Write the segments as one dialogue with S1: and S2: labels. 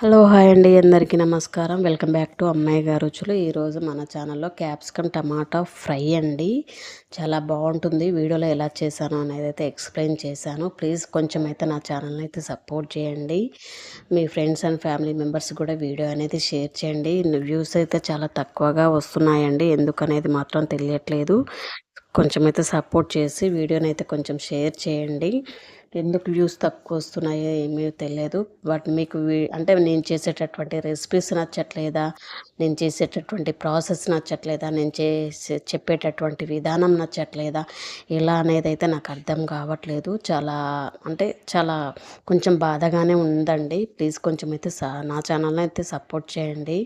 S1: Hello hi అండి అందరికీ నమస్కారం. వెల్కమ్ బ్యాక్ టు అమ్మాయి గారు రుచులు. ఈరోజు మన ఛానల్లో క్యాప్సికమ్ టమాటా ఫ్రై అండి. చాలా బాగుంటుంది. వీడియోలో ఎలా చేశాను అనేది అయితే ఎక్స్ప్లెయిన్ చేశాను. ప్లీజ్ కొంచెం అయితే నా ఛానల్ని అయితే సపోర్ట్ చేయండి. మీ ఫ్రెండ్స్ అండ్ ఫ్యామిలీ మెంబర్స్ కూడా వీడియో అనేది షేర్ చేయండి. వ్యూస్ అయితే చాలా తక్కువగా వస్తున్నాయండి. ఎందుకనేది మాత్రం తెలియట్లేదు. కొంచెం అయితే సపోర్ట్ చేసి వీడియోని అయితే కొంచెం షేర్ చేయండి. ఎందుకు వ్యూస్ తక్కువ వస్తున్నాయో ఏమీ తెలియదు. బట్ మీకు అంటే నేను చేసేటటువంటి రెసిపీస్ నచ్చట్లేదా? నేను చేసేటటువంటి ప్రాసెస్ నచ్చట్లేదా? నేను చేసే చెప్పేటటువంటి విధానం నచ్చట్లేదా? ఇలా అనేది అయితే నాకు అర్థం కావట్లేదు. చాలా అంటే చాలా కొంచెం బాధగానే ఉందండి. ప్లీజ్ కొంచెం అయితే నా ఛానల్ని అయితే సపోర్ట్ చేయండి.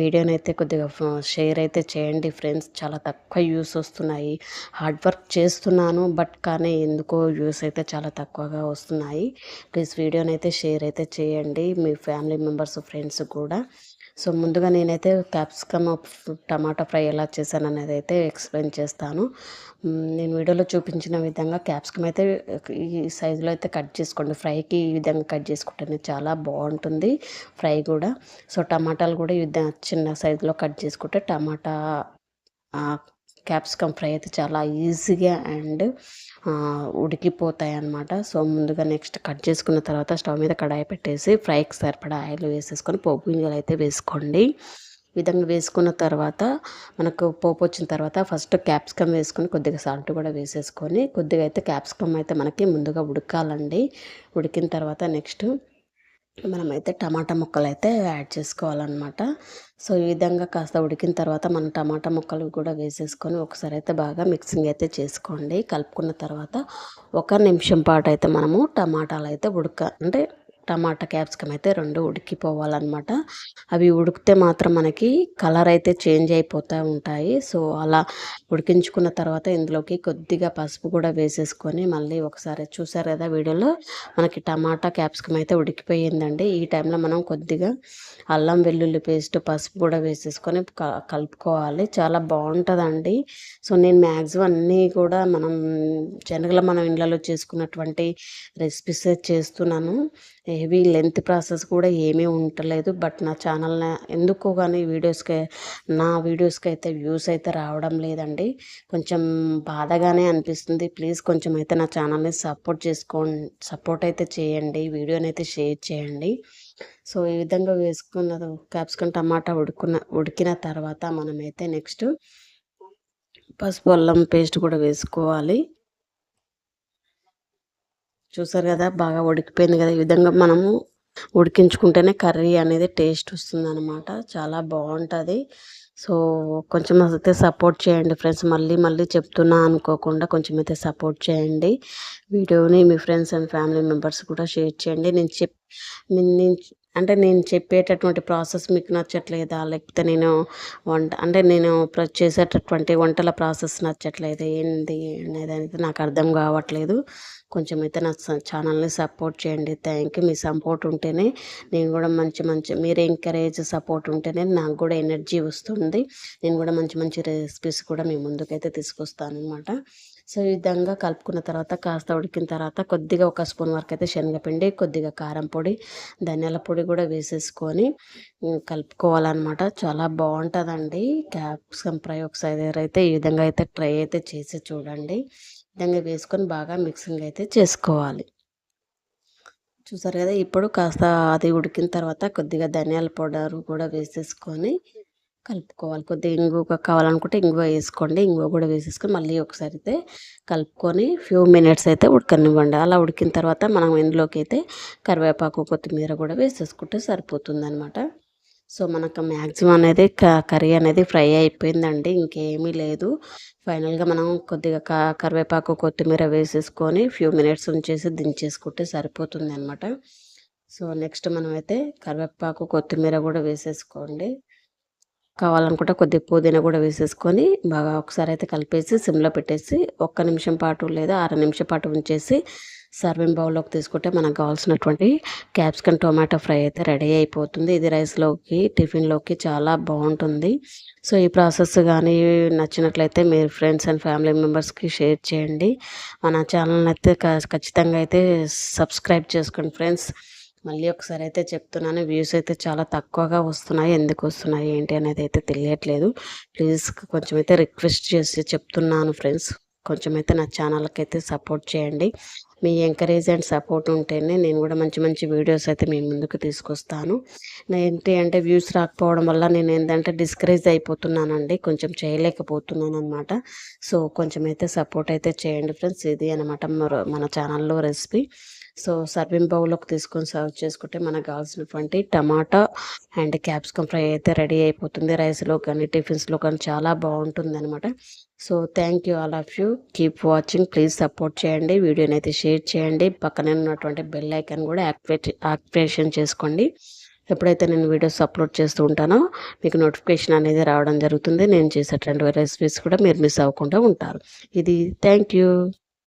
S1: వీడియోని అయితే కొద్దిగా షేర్ అయితే చేయండి ఫ్రెండ్స్ చాలా తక్కువ వ్యూస్ వస్తున్నాయి. హార్డ్ వర్క్ చేస్తున్నాను బట్ కానీ ఎందుకో వ్యూస్ అయితే చాలా తక్కువ తక్కువగా వస్తున్నాయి. ప్లీజ్ వీడియోని అయితే షేర్ అయితే చేయండి. మీ ఫ్యామిలీ మెంబర్స్ ఫ్రెండ్స్ కూడా. సో ముందుగా నేనైతే క్యాప్సికమ్ టమాటా ఫ్రై ఎలా చేశాను అనేది అయితే ఎక్స్ప్లెయిన్ చేస్తాను. నేను వీడియోలో చూపించిన విధంగా క్యాప్సికమ్ అయితే ఈ సైజులో అయితే కట్ చేసుకోండి. ఫ్రైకి ఈ విధంగా కట్ చేసుకుంటేనే చాలా బాగుంటుంది ఫ్రై కూడా. సో టమాటాలు కూడా ఈ విధంగా చిన్న సైజులో కట్ చేసుకుంటే టమాటా క్యాప్సికమ్ ఫ్రై అయితే చాలా ఈజీగా అండ్ ఉడికిపోతాయి అన్నమాట సో ముందుగా నెక్స్ట్ కట్ చేసుకున్న తర్వాత స్టవ్ మీద కడాయి పెట్టేసి ఫ్రైకి సరిపడా ఆయిల్ వేసేసుకొని పోపు గింజలు అయితే వేసుకోండి. విధంగా వేసుకున్న తర్వాత మనకు పోపు వచ్చిన తర్వాత ఫస్ట్ క్యాప్సికమ్ వేసుకొని కొద్దిగా సాల్ట్ కూడా వేసేసుకొని కొద్దిగా అయితే క్యాప్సికమ్ అయితే మనకి ముందుగా ఉడకాలండి. ఉడికిన తర్వాత నెక్స్ట్ మనమైతే టమాటా ముక్కలు అయితే యాడ్ చేసుకోవాలన్నమాట. సో ఈ విధంగా కాస్త ఉడికిన తర్వాత మనం టమాటా ముక్కలు కూడా వేసేసుకొని ఒకసారి అయితే బాగా మిక్సింగ్ అయితే చేసుకోండి. కలుపుకున్న తర్వాత ఒక నిమిషం పాటు అయితే మనము టమాటాలు అయితే ఉడక అంటే టమాటా క్యాప్సికమ్ అయితే రెండు ఉడికిపోవాలన్నమాట. అవి ఉడికితే మాత్రం మనకి కలర్ అయితే చేంజ్ అయిపోతూ ఉంటాయి. సో అలా ఉడికించుకున్న తర్వాత ఇందులోకి కొద్దిగా పసుపు కూడా వేసేసుకొని మళ్ళీ ఒకసారి చూసారు కదా వీడియోలో? మనకి టమాటా క్యాప్సికమ్ అయితే ఉడికిపోయిందండి. ఈ టైంలో మనం కొద్దిగా అల్లం వెల్లుల్లి పేస్ట్ పసుపు కూడా వేసేసుకొని కలుపుకోవాలి. చాలా బాగుంటుందండి. సో నేను మ్యాక్సిమం అన్నీ కూడా మనం జనరల్గా మనం ఇళ్ళలో చేసుకున్నటువంటి రెసిపీస్ చేస్తున్నాను. హెవీ లెంత్ ప్రాసెస్ కూడా ఏమీ ఉండలేదు. బట్ నా ఛానల్ ఎందుకో కానీ వీడియోస్కి నా వీడియోస్కి అయితే వ్యూస్ అయితే రావడం లేదండి. కొంచెం బాధగానే అనిపిస్తుంది. ప్లీజ్ కొంచెం అయితే నా ఛానల్ని సపోర్ట్ చేసుకోండి సపోర్ట్ అయితే చేయండి. వీడియోని అయితే షేర్ చేయండి. సో ఈ విధంగా వేసుకున్న క్యాప్సికమ్ టమాటా ఉడుకున్న ఉడికిన తర్వాత మనమైతే నెక్స్ట్ పసుపు అల్లం పేస్ట్ కూడా వేసుకోవాలి. చూసారు కదా బాగా ఉడికిపోయింది కదా. ఈ విధంగా మనము ఉడికించుకుంటేనే కర్రీ అనేది టేస్ట్ వస్తుంది అనమాట చాలా బాగుంటుంది. సో కొంచెం అయితే సపోర్ట్ చేయండి ఫ్రెండ్స్. మళ్ళీ మళ్ళీ చెప్తున్నా అనుకోకుండా కొంచెం అయితే సపోర్ట్ చేయండి. వీడియోని మీ ఫ్రెండ్స్ అండ్ ఫ్యామిలీ మెంబర్స్ కూడా షేర్ చేయండి. నేను చెప్ నేను అంటే నేను చెప్పేటటువంటి ప్రాసెస్ మీకు నచ్చట్లేదా? లేకపోతే నేను వంట అంటే నేను చేసేటటువంటి వంటల ప్రాసెస్ నచ్చట్లేదు? ఏంది అనేది అయితే నాకు అర్థం కావట్లేదు. కొంచెం అయితే నా ఛానల్ని సపోర్ట్ చేయండి. Thank you. మీ సపోర్ట్ ఉంటేనే నేను కూడా మంచి మంచి మీరు ఎంకరేజ్ సపోర్ట్ ఉంటేనే నాకు కూడా ఎనర్జీ వస్తుంది. నేను కూడా మంచి మంచి రెసిపీస్ కూడా మీ ముందుకైతే తీసుకొస్తాను అనమాట సో ఈ విధంగా కలుపుకున్న తర్వాత కాస్త ఉడికిన తర్వాత కొద్దిగా ఒక స్పూన్ వరకు అయితే శనగపిండి కొద్దిగా కారం పొడి ధనియాల పొడి కూడా వేసేసుకొని కలుపుకోవాలన్నమాట. చాలా బాగుంటుందండి. క్యాప్సికమ్ ఫ్రై ఒకసారి అయితే ఈ విధంగా అయితే ట్రై అయితే చేసి చూడండి. విధంగా వేసుకొని బాగా మిక్సింగ్ అయితే చేసుకోవాలి. చూసారు కదా ఇప్పుడు కాస్త అది ఉడికిన తర్వాత కొద్దిగా ధనియాల పౌడర్ కూడా వేసేసుకొని కలుపుకోవాలి. కొద్దిగా ఇంగువ కావాలనుకుంటే ఇంగువ వేసుకోండి. ఇంగువ కూడా వేసేసుకొని మళ్ళీ ఒకసారి అయితే కలుపుకొని ఫ్యూ మినిట్స్ అయితే ఉడకనివ్వండి. అలా ఉడికిన తర్వాత మనం ఇందులోకి అయితే కరివేపాకు కొత్తిమీర కూడా వేసేసుకుంటే సరిపోతుంది అనమాట సో మనకు మ్యాక్సిమం అనేది కర్రీ అనేది ఫ్రై అయిపోయిందండి. ఇంకేమీ లేదు. ఫైనల్గా మనం కొద్దిగా క కరివేపాకు కొత్తిమీర వేసేసుకొని ఫ్యూ మినిట్స్ ఉంచేసి దించేసుకుంటే సరిపోతుంది అనమాట సో నెక్స్ట్ మనం అయితే కరివేపాకు కొత్తిమీర కూడా వేసేసుకోండి. కావాలనుకుంటే కొద్దిగా పుదీనా కూడా వేసేసుకొని బాగా ఒకసారి అయితే కలిపేసి సిమ్లో పెట్టేసి ఒక్క నిమిషం పాటు లేదా అర నిమిషం పాటు ఉంచేసి సర్వింగ్ బౌల్లోకి తీసుకుంటే మనకు కావాల్సినటువంటి క్యాప్సికమ్ టొమాటో ఫ్రై అయితే రెడీ అయిపోతుంది. ఇది రైస్లోకి టిఫిన్లోకి చాలా బాగుంటుంది. సో ఈ ప్రాసెస్ కానీ నచ్చినట్లయితే మీరు ఫ్రెండ్స్ అండ్ ఫ్యామిలీ మెంబర్స్కి షేర్ చేయండి. మన ఛానల్ని అయితే ఖచ్చితంగా అయితే సబ్స్క్రైబ్ చేసుకోండి ఫ్రెండ్స్. మళ్ళీ ఒకసారి అయితే చెప్తున్నాను. వ్యూస్ అయితే చాలా తక్కువగా వస్తున్నాయి. ఎందుకు వస్తున్నాయి? ఏంటి అనేది అయితే తెలియట్లేదు. ప్లీజ్ కొంచెం అయితే రిక్వెస్ట్ చేసి చెప్తున్నాను ఫ్రెండ్స్. కొంచెం అయితే నా ఛానల్కి అయితే సపోర్ట్ చేయండి. మీ ఎంకరేజ్ అండ్ సపోర్ట్ ఉంటేనే నేను కూడా మంచి మంచి వీడియోస్ అయితే మీ ముందుకు తీసుకొస్తాను. ఏంటి అంటే వ్యూస్ రాకపోవడం వల్ల నేను ఏంటంటే డిస్కరేజ్ అయిపోతున్నానండి. కొంచెం చేయలేకపోతున్నాను అనమాట సో కొంచెం అయితే సపోర్ట్ అయితే చేయండి ఫ్రెండ్స్. ఇది అనమాట మన ఛానల్లో రెసిపీ. సో సర్వింగ్ బౌల్లోకి తీసుకొని సర్వ్ చేసుకుంటే మనకు కావాల్సినటువంటి టమాటా అండ్ క్యాప్సికమ్ ఫ్రై అయితే రెడీ అయిపోతుంది. రైస్లో కానీ టిఫిన్స్లో కానీ చాలా బాగుంటుంది అనమాట so thank you all of you. Keep watching. Please support చేయండి. వీడియోని అయితే షేర్ చేయండి. పక్కనే ఉన్నటువంటి బెల్ ఐకాన్ కూడా యాక్టివేట్ యాక్టివేషన్ చేసుకోండి. ఎప్పుడైతే నేను వీడియోస్ అప్లోడ్ చేస్తూ ఉంటానో మీకు నోటిఫికేషన్ అనేది రావడం జరుగుతుంది. నేను చేసేటువంటి రెసిపీస్ కూడా మీరు మిస్ అవ్వకుండా ఉంటారు. ఇది థ్యాంక్ యూ.